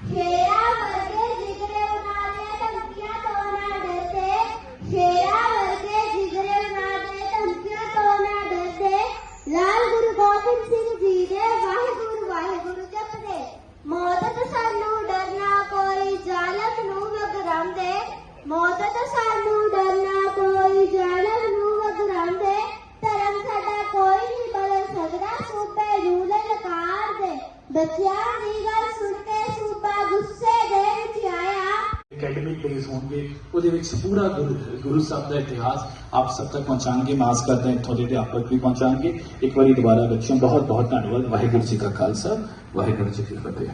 ਸ਼ੇਰਾ ਵਰਗੇ ਜਿਗਰੇ ਬਣਾ ਦੇ ਧਮਕੀਆਂ ਤੋਂ ਨਾ ਡਰਦੇ। ਸ਼ੇਰਾ ਵਰਗੇ ਜਿਗਰੇ ਬਣਾ ਦੇ ਧਮਕੀਆਂ ਤੋਂ ਨਾ ਡਰਦੇ। ਲਾਲ ਸਿੰਘ ਜੀ ਦੇ ਵਾਹਿਗੁਰੂ ਵਾਹਿਗੁਰੂ ਜਪਦੇ ਮੌਤ ਸਾਨੂੰ ਡਰਨਾ ਕੋਈ ਜ਼ਾਲਮ ਨੂੰ ਵਗਰਾਉਂਦੇ। ਮੌਤ ਸਾਨੂੰ ਡਰਨਾ ਕੋਈ ਜ਼ਾਲਮ ਨੂੰ ਵਗਰਾਉਂਦੇ। ਧਰਮ ਸਾਡਾ ਕੋਈ ਨਹੀਂ ਬਦਲ ਸਕਦਾ, ਸੂਬੇ ਨੂੰ ਲਲਕਾਰ ਦੇ। ਬੱਚਿਆਂ ਦੀ ਗੱਲ ਸੁਣ ਕੇ ਸੂਬਾ ਗੁੱਸੇ ਦੇ ਵਿੱਚ ਆਇਆ। ਅਕੈਡਮਿਕ ਡੇਜ਼ ਹੋਣਗੇ ਉਹਦੇ ਵਿੱਚ ਪੂਰਾ ਗੁਰੂ ਗੁਰੂ ਸਾਹਿਬ ਦਾ ਇਤਿਹਾਸ ਆਪ ਸਭ ਤੱਕ ਪਹੁੰਚਾਉਣਗੇ ਮਾਸ ਕਰਦੇ ਇੱਥੋਂ ਦੇ ਅਧਿਆਪਕ ਵੀ ਪਹੁੰਚਾਉਣਗੇ। ਇੱਕ ਵਾਰੀ ਦੁਬਾਰਾ ਬੱਚਿਆਂ ਬਹੁਤ ਬਹੁਤ ਧੰਨਵਾਦ। ਵਾਹਿਗੁਰੂ ਜੀ ਕਾ ਖਾਲਸਾ ਵਾਹਿਗੁਰੂ ਜੀ ਕੀ ਫਤਿਹ।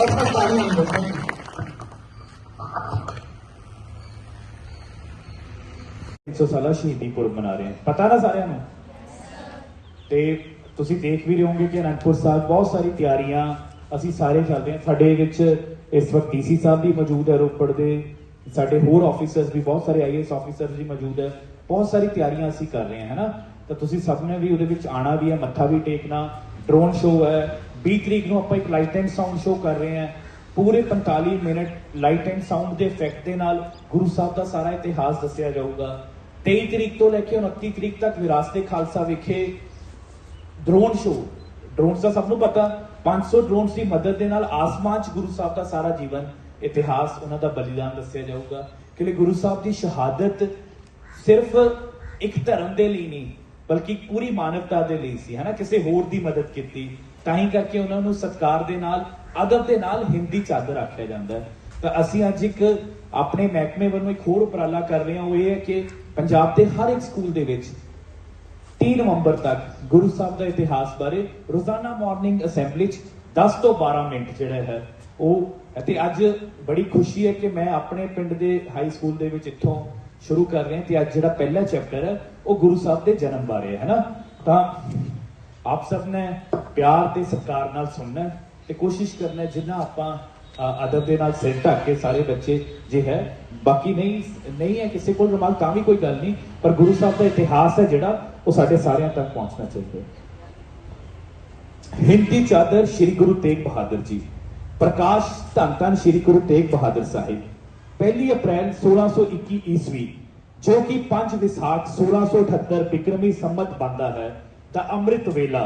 ਔਰ ਤਾਲੀਆਂ ਬੋਲੋ। 100 ਸਾਲਾ ਸ਼ਹੀਦੀ ਪੁਰਬ ਮਨਾ ਰਹੇ ਹਾਂ। ਪਤਾ ਨਾ ਸਾਰਿਆਂ ਨੂੰ? ਤੇ ਤੁਸੀਂ ਦੇਖ ਵੀ ਰਹੇ ਹੋਵੋਗੇ ਕਿ ਅਨੰਦਪੁਰ ਸਾਹਿਬ ਬਹੁਤ ਸਾਰੀ ਤਿਆਰੀਆਂ ਅਸੀਂ ਸਾਰੇ ਚੱਲਦੇ ਹਾਂ। ਸਾਡੇ ਵਿੱਚ ਇਸ ਵਕਤ ਡੀਸੀ ਸਾਹਿਬ ਵੀ ਮੌਜੂਦ ਹੈ ਰੋਪੜ ਦੇ। ਸਾਡੇ ਹੋਰ ਆਫੀਸਰਸ ਵੀ ਬਹੁਤ ਸਾਰੇ ਆਈਐਸ ਆਫੀਸਰਸ ਵੀ ਮੌਜੂਦ ਹੈ। ਬਹੁਤ ਸਾਰੀ ਤਿਆਰੀਆਂ ਅਸੀਂ ਕਰ ਰਹੇ ਹਾਂ ਹੈਨਾ ਤਾਂ ਤੁਸੀਂ ਸਭ ਨੇ ਵੀ ਉਹਦੇ ਵਿੱਚ ਆਣਾ ਵੀ ਹੈ, ਮੱਥਾ ਵੀ ਟੇਕਣਾ। ਡਰੋਨ ਸ਼ੋਅ ਹੈ। 20 ਤਰੀਕ ਨੂੰ ਆਪਾਂ ਇੱਕ ਲਾਈਟ ਐਂਡ ਸਾਊਂਡ ਸ਼ੋਅ ਕਰ ਰਹੇ ਹਾਂ। ਪੂਰੇ 45 ਮਿੰਟ ਲਾਈਟ ਐਂਡ ਸਾਊਂਡ ਦੇ ਇਫੈਕਟ ਦੇ ਨਾਲ ਗੁਰੂ ਸਾਹਿਬ ਦਾ ਸਾਰਾ ਇਤਿਹਾਸ ਦੱਸਿਆ ਜਾਊਗਾ। 23 ਤਰੀਕ ਤੋਂ ਲੈ ਕੇ 29 ਤਰੀਕ ਤੱਕ ਵਿਰਾਸਤੇ ਖਾਲਸਾ ਵਿਖੇ। ਡਰੋਨ ਸ਼ੋਅ ਡਰੋਨਸ ਦਾ ਸਭ ਨੂੰ ਪਤਾ 500 ਡਰੋਨਸ ਦੀ ਮਦਦ ਦੇ ਨਾਲ ਆਸਮਾਨ 'ਚ ਗੁਰੂ ਸਾਹਿਬ ਦਾ ਸਾਰਾ ਜੀਵਨ ਇਤਿਹਾਸ ਉਹਨਾਂ ਦਾ ਬਲੀਦਾਨ ਦੱਸਿਆ ਜਾਊਗਾ ਕਿ ਗੁਰੂ ਸਾਹਿਬ ਦੀ ਸ਼ਹਾਦਤ ਸਿਰਫ ਇੱਕ ਧਰਮ ਦੇ ਲਈ ਨਹੀਂ, ਬਲਕਿ ਪੂਰੀ ਮਾਨਵਤਾ ਦੇ ਲਈ ਸੀ, ਹਨਾ? ਕਿਸੇ ਹੋਰ ਦੀ ਮਦਦ ਕੀਤੀ। ਤਾਂ ਹੀ ਕਰਕੇ ਉਹਨਾਂ ਨੂੰ ਸਤਕਾਰ ਦੇ ਨਾਲ, ਅਦਬ ਦੇ ਨਾਲ ਹਿੰਦੀ ਚਾਦਰ ਆਖਿਆ ਜਾਂਦਾ ਹੈ। ਤਾਂ ਅਸੀਂ ਅੱਜ ਇੱਕ ਆਪਣੇ ਮਹਿਕਮੇ ਵੱਲੋਂ ਇੱਕ ਹੋਰ ਉਪਰਾਲਾ ਕਰ ਰਹੇ ਹਾਂ, ਉਹ ਇਹ ਹੈ ਕਿ ਪੰਜਾਬ ਦੇ ਹਰ ਇੱਕ ਸਕੂਲ ਦੇ ਵਿੱਚ 3 ਨਵੰਬਰ ਤੱਕ ਗੁਰੂ ਸਾਹਿਬ ਦਾ ਇਤਿਹਾਸ ਬਾਰੇ ਰੋਜ਼ਾਨਾ ਮਾਰਨਿੰਗ ਅਸੈਂਬਲੀ 'ਚ 10 ਤੋਂ 12 ਮਿੰਟ ਜਿਹੜਾ ਹੈ ਉਹ, ਅਤੇ ਅੱਜ ਬੜੀ ਖੁਸ਼ੀ ਹੈ ਕਿ ਮੈਂ ਆਪਣੇ ਪਿੰਡ ਦੇ ਹਾਈ ਸਕੂਲ ਦੇ ਵਿੱਚ ਇੱਥੋਂ ਸ਼ੁਰੂ ਕਰ ਰਹੇ ਹਾਂ ਤੇ ਅੱਜ ਜਿਹੜਾ ਪਹਿਲਾ ਚੈਪਟਰ ਹੈ, ਉਹ ਗੁਰੂ ਸਾਹਿਬ ਦੇ ਜਨਮ ਬਾਰੇ ਹੈ ਨਾ? ਤਾਂ ਆਪ ਸਭ ਨੇ ਪਿਆਰ ਤੇ ਸਤਿਕਾਰ ਨਾਲ ਸੁਣਨਾ ਤੇ ਕੋਸ਼ਿਸ਼ ਕਰਨਾ ਜਿੰਨਾ ਆਪਾਂ ਅਦਬ ਦੇ ਨਾਲ ਸਿਰ ਢੱਕ ਕੇ ਸਾਰੇ ਬੱਚੇ ਜੇ ਹੈ, ਬਾਕੀ ਨਹੀਂ ਨਹੀਂ ਹੈ ਕਿਸੇ ਕੋਲ ਰੁਮਾਲ ਤਾਂ ਵੀ ਕੋਈ ਗੱਲ ਨਹੀਂ, ਪਰ ਗੁਰੂ ਸਾਹਿਬ ਦਾ ਇਤਿਹਾਸ ਹੈ ਜਿਹੜਾ ਉਹ ਸਾਡੇ ਸਾਰਿਆਂ ਤੱਕ ਪਹੁੰਚਣਾ ਚਾਹੀਦਾ ਹਿੰਦੀ ਚਾਦਰ ਸ੍ਰੀ ਗੁਰੂ ਤੇਗ ਬਹਾਦਰ ਜੀ, ਪ੍ਰਕਾਸ਼ ਧੰਨ ਧੰਨ ਸ੍ਰੀ ਗੁਰੂ ਤੇਗ ਬਹਾਦਰ ਸਾਹਿਬ 1 ਅਪ੍ਰੈਲ 1621 ਈਸਵੀ, ਜੋ ਕਿ 5 ਵਿਸਾਖ 1678 ਬਿਕਰਮੀ ਸੰਮਤ ਬੰਦਾ ਹੈ ਤਾਂ ਅੰਮ੍ਰਿਤ ਵੇਲਾ,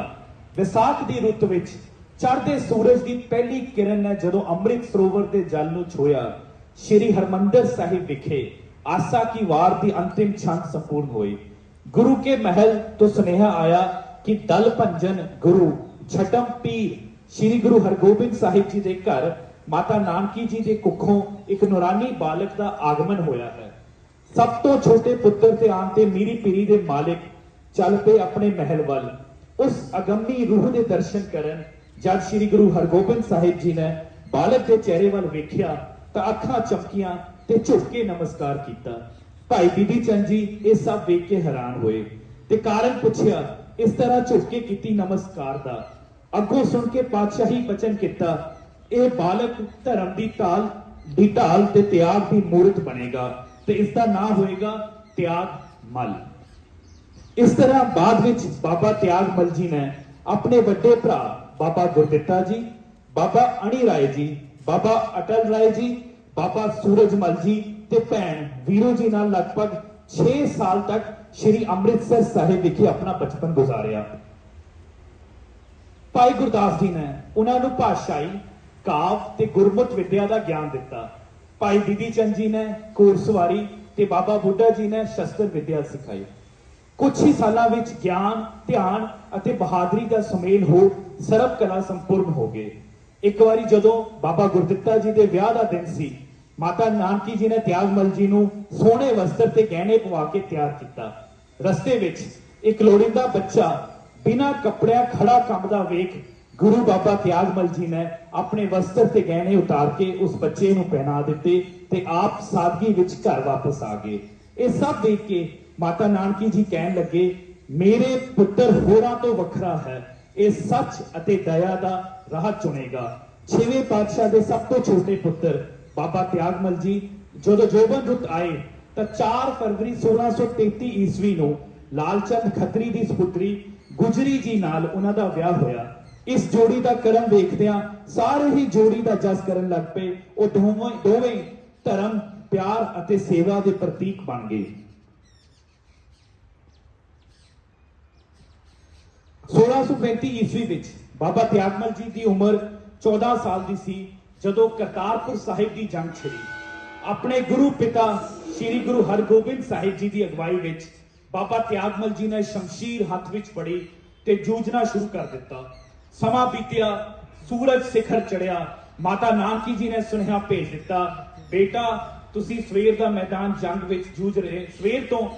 ਵਿਸਾਖ ਦੀ ਰੁੱਤ ਵਿੱਚ ਚੜ੍ਹਦੇ ਸੂਰਜ ਦੀ ਪਹਿਲੀ ਕਿਰਨ ਹੈ ਜਦੋਂ ਅੰਮ੍ਰਿਤ ਸਰੋਵਰ ਦੇ ਜਲ ਨੂੰ ਛੋਇਆ ਸ੍ਰੀ ਹਰਮੰਦਰ ਸਾਹਿਬ ਵਿਖੇ ਆਸਾ ਕੀ ਵਾਰ ਦੀ ਅੰਤਿਮ ਛੰਦ ਸੰਪੂਰਨ ਹੋਈ। ਗੁਰੂ ਕੇ ਮਹਿਲ ਤੋਂ ਸੁਨੇਹਾ ਆਇਆ ਕਿ ਦਲ ਭੰਜਨ ਗੁਰੂ ਛਟਮ ਪੀਰ ਸ੍ਰੀ ਗੁਰੂ ਹਰਗੋਬਿੰਦ ਸਾਹਿਬ ਜੀ ਦੇ ਘਰ ਮਾਤਾ ਨਾਨਕੀ ਜੀ ਦੇ ਕੁੱਖੋਂ ਇੱਕ ਨੂਰਾਨੀ ਬਾਲਕ ਦਾ ਆਗਮਨ ਹੋਇਆ ਹੈ। ਸਭ ਤੋਂ ਛੋਟੇ ਪੁੱਤਰ ਤੇ ਆਣ ਤੇ ਮੀਰੀ ਪੀਰੀ ਦੇ ਮਾਲਿਕ ਚੱਲ ਪਏ ਆਪਣੇ ਮਹਿਲ ਵੱਲ। ਉਸ ਅਗੰਮੀ ਰੂਹ ਦੇ ਦਰਸ਼ਨ ਕਰਨ ਜਦ ਸ੍ਰੀ ਗੁਰੂ ਹਰਗੋਬਿੰਦ ਸਾਹਿਬ ਜੀ ਨੇ ਬਾਲਕ ਦੇ ਚਿਹਰੇ ਵੱਲ ਵੇਖਿਆ ਤਾਂ ਅੱਖਾਂ ਚਮਕੀਆਂ ਤੇ ਝੁਕ ਕੇ ਨਮਸਕਾਰ ਕੀਤਾ। ਭਾਈ ਬੀਬੀ ਚੰਦ ਜੀ ਇਹ ਸਭ ਵੇਖ ਕੇ ਹੈਰਾਨ ਹੋਏ ਤੇ ਕਾਰਨ ਪੁੱਛਿਆ, ਇਸ ਤਰ੍ਹਾਂ ਝੁਕ ਕੇ ਕੀਤੀ ਨਮਸਕਾਰ ਦਾ। ਅੱਗੋਂ ਸੁਣ ਕੇ ਪਾਤਸ਼ਾਹੀ ਬਚਨ ਕੀਤਾ, ਇਹ ਬਾਲਕ ਧਰਮ ਦੀ ਢਾਲ ਦੀ ਢਾਲ ਤੇ ਤਿਆਗ ਦੀ ਮੂਰਤ ਬਣੇਗਾ ਤੇ ਇਸ ਦਾ ਨਾਂ ਹੋਏਗਾ ਤਿਆਗ ਮਲ। ਇਸ ਤਰ੍ਹਾਂ ਬਾਅਦ ਵਿੱਚ ਬਾਬਾ ਤਿਆਗ ਮਲ ਜੀ ਨੇ ਆਪਣੇ ਵੱਡੇ ਭਰਾ ਬਾਬਾ ਗੁਰਦਿੱਤਾ ਜੀ, ਬਾਬਾ ਅਣੀ ਰਾਏ ਜੀ, ਬਾਬਾ ਅਟਲ ਰਾਏ ਜੀ, ਬਾਬਾ ਸੂਰਜਮਲ ਜੀ ਤੇ ਭੈਣ ਵੀਰੋ ਜੀ ਨਾਲ ਲਗਭਗ 6 ਸਾਲ ਤੱਕ ਸ੍ਰੀ ਅੰਮ੍ਰਿਤਸਰ ਸਾਹਿਬ ਵਿਖੇ ਆਪਣਾ ਬਚਪਨ ਗੁਜ਼ਾਰਿਆ। ਭਾਈ ਗੁਰਦਾਸ ਜੀ ਨੇ ਉਹਨਾਂ ਨੂੰ ਭਾਸ਼ਾਈ, ਕਾਵ ਤੇ ਗੁਰਮੁਖ ਵਿਦਿਆ ਦਾ ਗਿਆਨ ਦਿੱਤਾ। ਭਾਈ ਬੀਬੀ ਚੰਦ ਜੀ ਨੇ ਘੋੜਸਵਾਰੀ ਤੇ ਬਾਬਾ ਬੁੱਢਾ ਜੀ ਨੇ ਸ਼ਸਤਰ ਵਿਦਿਆ ਸਿਖਾਈ। ਕੁਝ ਹੀ ਸਾਲਾਂ ਵਿੱਚ ਗਿਆਨ, ਧਿਆਨ ਅਤੇ ਬਹਾਦਰੀ ਦਾ ਸੁਮੇਲ ਹੋ ਸਰਬ ਕਲਾ ਸੰਪੂਰਨ ਹੋ ਗਏ। ਇੱਕ ਵਾਰੀ ਜਦੋਂ ਬਾਬਾ ਗੁਰਦਿੱਤਾ ਜੀ ਦੇ ਵਿਆਹ ਦਾ ਦਿਨ ਸੀ, ਮਾਤਾ ਨਾਨਕੀ ਜੀ ਨੇ ਤਿਆਗਮਲ ਜੀ ਨੂੰ ਸੋਹਣੇ ਵਸਤਰ ਤੇ ਗਹਿਣੇ ਪਵਾ ਕੇ ਤਿਆਰ ਕੀਤਾ। ਰਸਤੇ ਵਿੱਚ ਇੱਕ ਲੋੜੀਂਦਾ ਬੱਚਾ ਬਿਨਾਂ ਕੱਪੜਿਆਂ ਖੜਾ ਕੰਬਦਾ ਵੇਖ ਗੁਰੂ ਬਾਬਾ ਤਿਆਗਮਲ ਜੀ ਨੇ ਆਪਣੇ ਵਸਤਰ ਤੇ ਗਹਿਣੇ ਉਤਾਰ ਕੇ ਉਸ ਬੱਚੇ ਨੂੰ ਪਹਿਨਾ ਦਿੱਤੇ ਤੇ ਆਪ ਸਾਦਗੀ ਵਿੱਚ ਘਰ ਵਾਪਸ ਆ ਗਏ। ਇਹ ਸਭ ਦੇਖ ਕੇ ਮਾਤਾ ਨਾਨਕੀ ਜੀ ਕਹਿਣ ਲੱਗੇ, ਮੇਰੇ ਪੁੱਤਰ ਹੋਰਾਂ ਤੋਂ ਵੱਖਰਾ ਹੈ। ਇਹ ਸੱਚ ਅਤੇ ਦਇਆ ਦਾ ਰਾਹ ਚੁਣੇਗਾ। ਛੇਵੇਂ ਪਾਤਸ਼ਾਹ ਦੇ ਸਭ ਤੋਂ ਛੋਟੇ ਪੁੱਤਰ, ਬਾਬਾ ਤਿਆਗਮਲ ਜੀ, ਜਦੋਂ ਜੋਬਨ ਰੁੱਤ ਆਏ, ਤਾਂ 4 ਫਰਵਰੀ 1633 ਈਸਵੀ ਨੂੰ ਲਾਲਚੰਦ ਖੱਤਰੀ ਦੀ ਸੁਪੁੱਤਰੀ ਗੁਜਰੀ ਜੀ ਨਾਲ ਉਹਨਾਂ ਦਾ ਵਿਆਹ ਹੋਇਆ। ਇਸ ਜੋੜੀ ਦਾ ਕਰਮ ਵੇਖਦਿਆਂ ਸਾਰੇ ਹੀ ਜੋੜੀ ਦਾ ਜਸ ਕਰਨ ਲੱਗ ਪਏ। ਉਹ ਦੋਵੇਂ ਦੋਵੇਂ ਧਰਮ, ਪਿਆਰ ਅਤੇ ਸੇਵਾ ਦੇ ਪ੍ਰਤੀਕ ਬਣ ਗਏ। 1635 ਈਸਵੀ ਵਿੱਚ ਬਾਬਾ ਤਿਆਗਮਲ ਜੀ ਦੀ ਉਮਰ 14 ਸਾਲ ਦੀ ਸੀ, ਜਦੋਂ ਕਰਤਾਰਪੁਰ ਸਾਹਿਬ ਦੀ ਜੰਗ ਛਿੜੀ। ਆਪਣੇ ਗੁਰੂ ਪਿਤਾ ਸ੍ਰੀ ਗੁਰੂ ਹਰਗੋਬਿੰਦ ਸਾਹਿਬ ਜੀ ਦੀ ਅਗਵਾਈ ਵਿੱਚ ਬਾਬਾ ਤਿਆਗਮਲ ਜੀ ਨੇ ਸ਼ਮਸ਼ੀਰ ਹੱਥ ਵਿੱਚ ਫੜੀ ਤੇ ਜੂਝਣਾ ਸ਼ੁਰੂ ਕਰ ਦਿੱਤਾ। ਸਮਾਂ ਬੀਤਿਆ, ਸੂਰਜ ਸਿਖਰ ਚੜਿਆ, ਮਾਤਾ ਨਾਨਕੀ ਜੀ ਨੇ ਸੁਨੇਹਾ ਭੇਜ ਦਿੱਤਾ, ਬੇਟਾ, ਤੁਸੀਂ ਸਵੇਰ ਦਾ ਮੈਦਾਨ ਜੰਗ ਵਿੱਚ ਜੂਝ ਰਹੇ, ਸਵੇਰ ਤੋਂ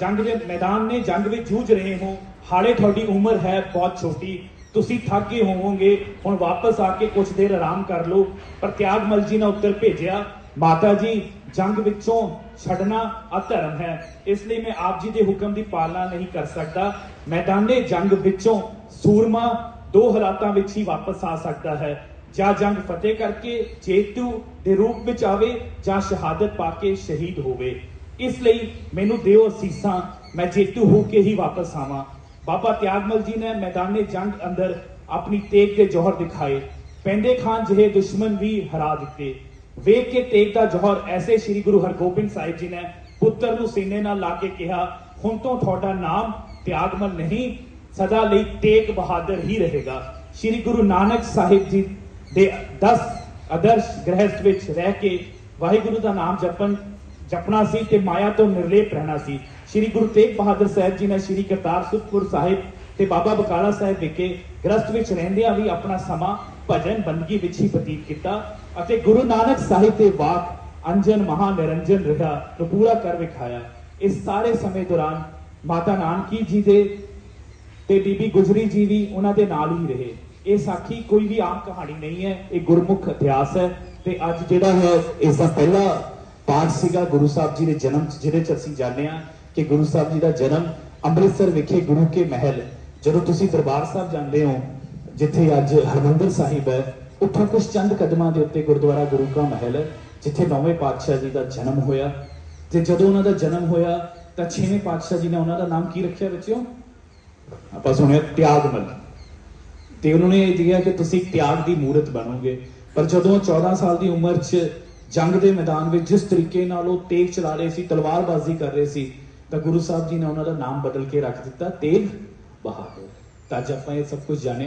ਜੰਗ ਦੇ ਮੈਦਾਨ ਨੇ ਜੰਗ ਵਿੱਚ ਜੂਝ ਰਹੇ ਹੋ। ਹਾਲੇ ਤੁਹਾਡੀ ਉਮਰ ਹੈ ਬਹੁਤ ਛੋਟੀ। ਤੁਸੀਂ ਥੱਕ ਗਏ ਹੋਵੋਗੇ। ਹੁਣ ਵਾਪਸ ਆ ਕੇ ਕੁਝ ਦੇਰ ਆਰਾਮ ਕਰ ਲਓ। ਪਰ ਤਿਆਗਮਲ ਜੀ ਨੇ ਉੱਤਰ ਭੇਜਿਆ, ਮਾਤਾ ਜੀ, ਜੰਗ ਵਿੱਚੋਂ ਛੱਡਣਾ ਅਧਰਮ ਹੈ। ਇਸ ਲਈ ਮੈਂ ਆਪ ਜੀ ਦੇ ਹੁਕਮ ਦੀ ਪਾਲਣਾ ਨਹੀਂ ਕਰ ਸਕਦਾ। ਮੈਦਾਨੇ ਜੰਗ ਵਿੱਚੋਂ ਸੂਰਮਾ ਦੋ ਹਾਲਾਤਾਂ ਵਿੱਚ ਹੀ ਵਾਪਸ ਆ ਸਕਦਾ ਹੈ। ਜਾਂ ਜੰਗ ਫਤਿਹ ਕਰਕੇ ਜੇਤੂ ਦੇ ਰੂਪ ਵਿੱਚ ਆਵੇ ਜਾਂ ਸ਼ਹਾਦਤ ਪਾ ਕੇ ਸ਼ਹੀਦ ਹੋਵੇ। ਇਸ ਲਈ ਮੈਨੂੰ ਦਿਓ ਅਸੀਸਾਂ, ਮੈਂ ਜੇਤੂ ਹੋ ਕੇ ਹੀ ਵਾਪਸ ਆਵਾਂ। ਬਾਬਾ ਤਿਆਗਮਲ ਜੀ ਨੇ ਮੈਦਾਨੇ ਜੰਗ ਅੰਦਰ ਆਪਣੀ ਤੇਗ ਦੇ ਜੋਹਰ ਦਿਖਾਏ। ਪੈਂਦੇ ਖਾਨ ਜਿਹੇ ਦੁਸ਼ਮਣ ਵੀ ਹਰਾ ਦਿੱਤੇ। ਵੇਖ ਕੇ ਤੇਗ ਦਾ ਜੋਹਰ ਐਸੇ ਸ੍ਰੀ ਗੁਰੂ ਹਰਗੋਬਿੰਦ ਸਾਹਿਬ ਜੀ ਨੇ ਪੁੱਤਰ ਨੂੰ ਸੀਨੇ ਨਾਲ ਲਾ ਕੇ ਕਿਹਾ, ਹੁਣ ਤੋਂ ਤੁਹਾਡਾ ਨਾਮ ਤਿਆਗਮਲ ਨਹੀਂ, ਸਦਾ ਲਈ ਤੇਗ ਬਹਾਦਰ ਹੀ ਰਹੇਗਾ। ਸ੍ਰੀ ਗੁਰੂ ਨਾਨਕ ਸਾਹਿਬ ਜੀ ਦੇ 10 ਆਦਰਸ਼ ਗ੍ਰਹਿਸਥ ਵਿੱਚ ਰਹਿ ਕੇ ਵਾਹਿਗੁਰੂ ਦਾ ਨਾਮ ਜਪਣ ਜਪਣਾ ਸੀ ਤੇ ਮਾਇਆ ਤੋਂ ਨਿਰਲੇਪ ਰਹਿਣਾ ਸੀ। ਸ੍ਰੀ ਗੁਰੂ ਤੇਗ ਬਹਾਦਰ ਸਾਹਿਬ ਜੀ ਨੇ ਸ੍ਰੀ ਕਰਤਾਰਪੁਰ ਸਾਹਿਬ ਤੇ ਬਾਬਾ ਬਕਾਲਾ ਸਾਹਿਬ ਵਿਖੇ ਗ੍ਰਸਤ ਵਿੱਚ ਰਹਿੰਦਿਆਂ ਵੀ ਆਪਣਾ ਸਮਾਂ ਭਜਨ ਬੰਦਗੀ ਵਿੱਚ ਹੀ ਬਤੀਤ ਕੀਤਾ ਅਤੇ ਗੁਰੂ ਨਾਨਕ ਸਾਹਿਬ ਦੇ ਵਾਕ ਅੰਜਨ ਮਹਾ ਨਿਰੰਜਨ ਰਿਹਾ ਨੂੰ ਪੂਰਾ ਕਰ ਵਿਖਾਇਆ। ਇਸ ਸਾਰੇ ਸਮੇਂ ਦੌਰਾਨ ਮਾਤਾ ਨਾਨਕੀ ਜੀ ਦੇ ਤੇ ਬੀਬੀ ਗੁਜਰੀ ਜੀ ਵੀ ਉਹਨਾਂ ਦੇ ਨਾਲ ਹੀ ਰਹੇ। ਇਹ ਸਾਖੀ ਕੋਈ ਵੀ ਆਮ ਕਹਾਣੀ ਨਹੀਂ ਹੈ, ਇਹ ਗੁਰਮੁਖ ਇਤਿਹਾਸ ਹੈ ਤੇ ਅੱਜ ਜਿਹੜਾ ਹੈ, ਇਸ ਦਾ ਪਹਿਲਾ ਪਾਠ ਸੀਗਾ, ਗੁਰੂ ਸਾਹਿਬ ਜੀ ਦੇ ਜਨਮ ਜਿਹਦੇ ਚ ਅਸੀਂ ਜਾਣਦੇ ਹਾਂ ਕਿ ਗੁਰੂ ਸਾਹਿਬ ਜੀ ਦਾ ਜਨਮ ਅੰਮ੍ਰਿਤਸਰ ਵਿਖੇ ਗੁਰੂ ਕੇ ਮਹਿਲ, ਜਦੋਂ ਤੁਸੀਂ ਦਰਬਾਰ ਸਾਹਿਬ ਜਾਂਦੇ ਹੋ, ਜਿੱਥੇ ਅੱਜ ਹਰਮੰਦਰ ਸਾਹਿਬ ਹੈ, ਉੱਥੋਂ ਕੁਝ ਚੰਦ ਕਦਮਾਂ ਦੇ ਉੱਤੇ ਗੁਰਦੁਆਰਾ ਗੁਰੂ ਕਾ ਮਹਿਲ ਹੈ, ਜਿੱਥੇ ਨੌਵੇਂ ਪਾਤਸ਼ਾਹ ਜੀ ਦਾ ਜਨਮ ਹੋਇਆ। ਤੇ ਜਦੋਂ ਉਹਨਾਂ ਦਾ ਜਨਮ ਹੋਇਆ, ਤਾਂ ਛੇਵੇਂ ਪਾਤਸ਼ਾਹ ਜੀ ਨੇ ਉਹਨਾਂ ਦਾ ਨਾਮ ਕੀ ਰੱਖਿਆ ਬੱਚਿਓ? ਆਪਾਂ ਸੁਣਿਆ ਤਿਆਗਮਲ। ਤੇ ਉਹਨਾਂ ਨੇ ਇਹ ਕਿਹਾ ਕਿ ਤੁਸੀਂ ਤਿਆਗ ਦੀ ਮੂਰਤ ਬਣੋਗੇ। ਪਰ ਜਦੋਂ 14 ਸਾਲ ਦੀ ਉਮਰ 'ਚ ਜੰਗ ਦੇ ਮੈਦਾਨ ਵਿੱਚ ਜਿਸ ਤਰੀਕੇ ਨਾਲ ਉਹ ਤੇਗ ਚਲਾ ਰਹੇ ਸੀ, ਤਲਵਾਰਬਾਜ਼ੀ ਕਰ ਰਹੇ ਸੀ, ਤਾਂ ਗੁਰੂ ਸਾਹਿਬ ਜੀ ਨੇ ਉਹਨਾਂ ਦਾ ਨਾਮ ਬਦਲ ਕੇ ਰੱਖ ਦਿੱਤਾ, ਤੇਗ ਬਹਾਦਰ। ਤਾਂ ਅੱਜ ਆਪਾਂ ਇਹ ਸਭ ਕੁਝ ਜਾਣਿਆ।